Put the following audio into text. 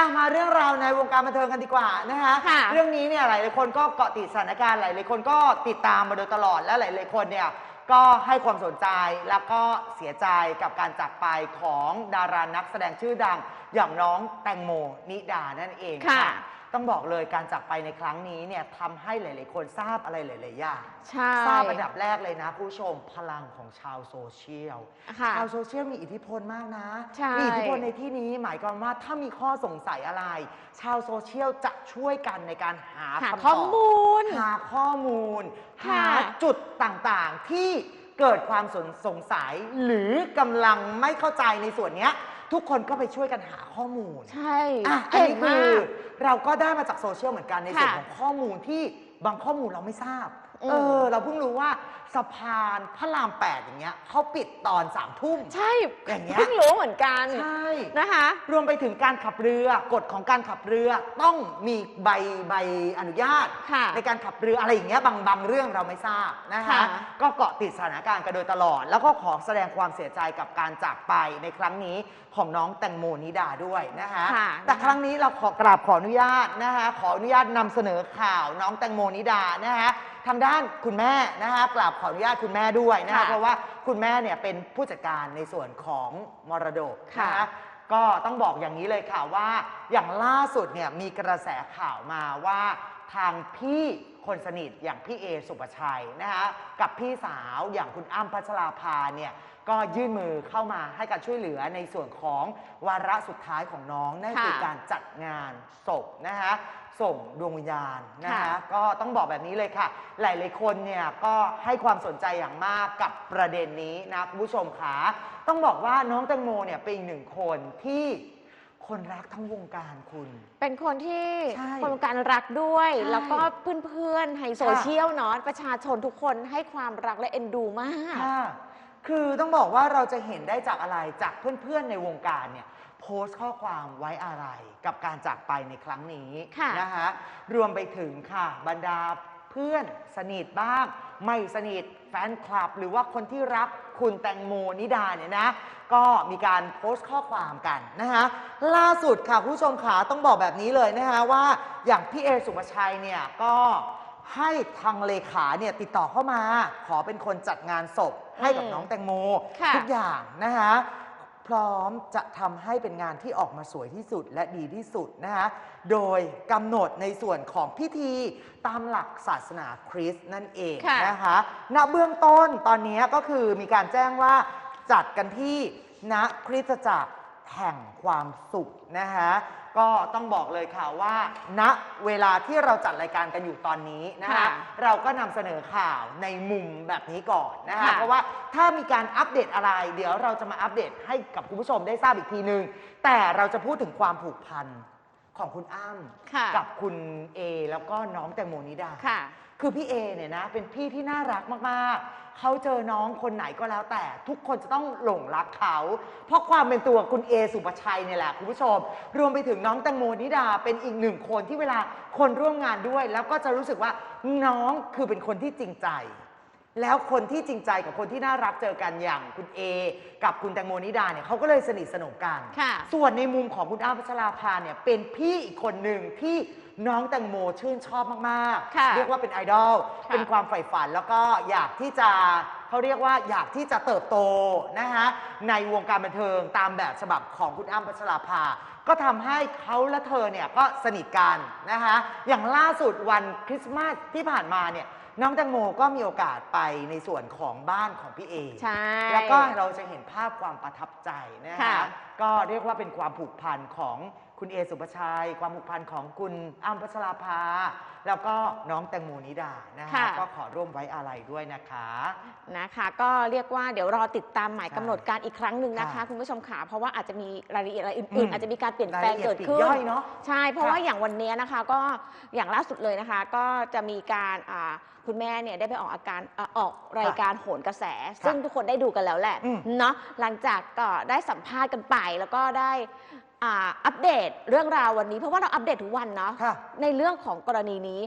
อะมาเรื่องราวในวงการบันเทิงกันดีกว่านะคะค่ะ เรื่องนี้เนี่ยหลายๆคนก็เกาะติดสถานการณ์หลายๆคนก็ติดตามมาโดยตลอดและหลายๆคนเนี่ยก็ให้ความสนใจแล้วก็เสียใจกับการจากไปของดารานักแสดงชื่อดังอย่างน้องแตงโมนิดานั่นเอง ค่ะ ต้องบอกเลยการจากไปในครั้งนี้เนี่ยทำให้หลาย ๆ คนทราบอะไรหลาย ๆ อย่าง ใช่ ทราบอันดับแรกเลยนะผู้ชมพลังของชาวโซเชียล ค่ะชาวโซเชียลมีอิทธิพลมากนะ ใช่ มีอิทธิพลในที่นี้หมายความว่าถ้ามีข้อสงสัยอะไร ชาวโซเชียลจะช่วยกันในการหาหาคำตอบ ข้อมูล หาข้อมูล ค่ะ หาจุดต่างๆที่เกิดความสนสงสัย หรือกำลังไม่เข้าใจในส่วนเนี้ย ทุกคนก็ไปช่วยกันหาข้อมูล ใช่อะอันเก่งนี้คืมาอก เราก็ได้มาจากโซเชียลเหมือนกันในส่วนค่ะของข้อมูลที่บางข้อมูลเราไม่ทราบ อืมเออ เราเพิ่งรู้ว่า สะพานพระรามแปดอย่างเงี้ยเขาปิดตอนสามทุ่ม ใช่อย่างเงี้ย เพิ่งรู้เหมือนกันใช่นะคะ รวมไปถึงการขับเรือกฎของการขับเรือต้องมีใบใบอนุญาต ค่ะในการขับเรืออะไรอย่างเงี้ยบางบางเรื่องเราไม่ทราบนะคะ ค่ะ ก็เกาะติดสถานการณ์กันโดยตลอด แล้วก็ขอแสดงความเสียใจกับการจากไปในครั้งนี้ของน้องแตงโมนิดาด้วยนะคะ ค่ะแต่ครั้งนี้เราขอกราบขออนุญาตนะคะขออนุญาตนำเสนอข่าวน้องแตงโมนิดานะคะทางด้านคุณแม่นะคะกราบขออนุญาตคุณแม่ด้วยนะคะค่ะเพราะว่าคุณแม่เนี่ยเป็นผู้จัดการในส่วนของมรดกค่ะ นะคะก็ต้องบอกอย่างนี้เลยค่ะว่า อย่างล่าสุดเนี่ยมีกระแสข่าวมาว่า ทางพี่คนสนิทอย่างพี่เอสุปชัยนะคะกับพี่สาวอย่างคุณอ้ำพัชราภาเนี่ยก็ยื่นมือเข้ามาให้การช่วยเหลือในส่วนของวาระสุดท้ายของน้องนั่นคือค่ะการจัดงานศพนะคะส่งดวงวิญญาณนะคะค่ะก็ต้องบอกแบบนี้เลยค่ะ หลายๆคนเนี่ยก็ให้ความสนใจอย่างมากกับประเด็นนี้นะคุณผู้ชมค่ะต้องบอกว่าน้องแตงโมเนี่ยเป็นอีกหนึ่งคนที่ คนรักทั้งวงการคุณ เป็นคนที่ใช่คนวงการรักด้วย ใช่แล้วก็เพื่อนๆในโซเชียลเนาะประชาชนทุกคนให้ความรักและเอ็นดูมาก ค่ะคือต้องบอกว่าเราจะเห็นได้จากอะไรจากเพื่อนๆในวงการเนี่ยโพสต์ข้อความไว้อะไรกับการจากไปในครั้งนี้ค่ะ นะคะรวมไปถึงค่ะบรรดา เพื่อนสนิทบ้าง ไม่สนิทแฟนคลับ หรือว่าคนที่รักคุณแตงโมนิดาเนี่ยนะ ก็มีการโพสต์ข้อความกันนะคะล่าสุดค่ะคุณผู้ชมขาต้องบอกแบบนี้เลยนะคะว่าอย่างพี่เอสุภาชัยเนี่ยก็ให้ทางเลขาเนี่ยติดต่อเข้ามา ขอเป็นคนจัดงานศพให้กับอืมน้องแตงโม ค่ะ ทุกอย่างนะคะ พร้อมจะทำให้เป็นงานที่ออกมาสวยที่สุดและดีที่สุดนะคะโดยกำหนดในส่วนของพิธีตามหลักศาสนาคริสต์นั่นเองค่ะนะคะณเบื้องต้นตอนนี้ก็คือมีการแจ้งว่าจัดกันที่ณคริสตจักร แห่งความสุขนะคะก็ต้องบอกเลยค่ะว่าณเวลาที่เราจัดรายการกันอยู่ตอนนี้นะคะค่ะเราก็นำเสนอข่าวในมุมแบบนี้ก่อนนะคะค่ะ เพราะว่าถ้ามีการอัปเดตอะไร เดี๋ยวเราจะมาอัปเดตให้กับคุณผู้ชมได้ทราบอีกทีนึง แต่เราจะพูดถึงความผูกพัน ของคุณอ้ำค่ะกับคุณเอแล้วก็น้องแตงโมนิดา ค่ะ คือพี่เอเนี่ยนะเป็นพี่ที่น่ารักมากๆ เขาเจอน้องคนไหนก็แล้วแต่ทุกคนจะต้องหลงรักเขา เพราะความเป็นตัวคุณเอสุปชัยเนี่ยแหละคุณผู้ชม รวมไปถึงน้องแตงโมนิดาเป็นอีกหนึ่งคนที่เวลาคนร่วมงานด้วย แล้วก็จะรู้สึกว่าน้องคือเป็นคนที่จริงใจ แล้วคนที่จริงใจกับคนที่น่ารักเจอกันอย่างคุณเอ กับคุณแตงโมนิดาเนี่ยเขาก็เลยสนิทสนมกันค่ะ ส่วนในมุมของคุณอ้ำพัชราภาเนี่ยเป็นพี่อีกคนหนึ่งที่น้องแตงโมชื่นชอบมากค่ะๆ เรียกว่าเป็นไอดอล ค่ะ เป็นความใฝ่ฝันแล้วก็อยากที่จะ เขาเรียกว่าอยากที่จะเติบโตนะคะในวงการบันเทิงตามแบบฉบับของคุณอ้ำพัชราภา ก็ทำให้เขาและเธอเนี่ยก็สนิทกันนะคะอย่างล่าสุดวันคริสต์มาสที่ผ่านมาเนี่ยน้องแตงโมก็มีโอกาสไปในส่วนของบ้านของพี่เอ ใช่ แล้วก็เราจะเห็นภาพความประทับใจนะค่ะ คะก็เรียกว่าเป็นความผูกพันของ คุณเอสุปชัย ความผูกพันของคุณอ้ำพัชราภา แล้วก็น้องแตงโมนิดานะคะค่ะ ก็ขอร่วมไว้อาลัยด้วยนะคะ นะคะก็เรียกว่าเดี๋ยวรอติดตามหมายใช่กำหนดการอีกครั้งหนึ่งนะคะ ค่ะคุณผู้ชมขาเพราะว่าอาจจะมีรายละเอียดอะไรอือื่นมๆ อาจจะมีการเปลี่ยนรายแปลงละเอียดเกิดปลีกขึ้นย่อยเนาะ ใช่ เพราะค่ะว่าอย่างวันนี้นะคะก็อย่างล่าสุดเลยนะคะ ก็จะมีการอ่าคุณแม่เนี่ยได้ไปออกอาการอ่าออกรายการโหนกระแส ซึ่งทุกคนได้ดูกันแล้วแหละอืมเนาะหลังจากก็ได้สัมภาษณ์กันไปแล้วก็ได้อ่า อัปเดตเรื่องราววันนี้ เพราะว่าเราอัปเดตทุกวันเนาะค่ะ ในเรื่องของกรณีนี้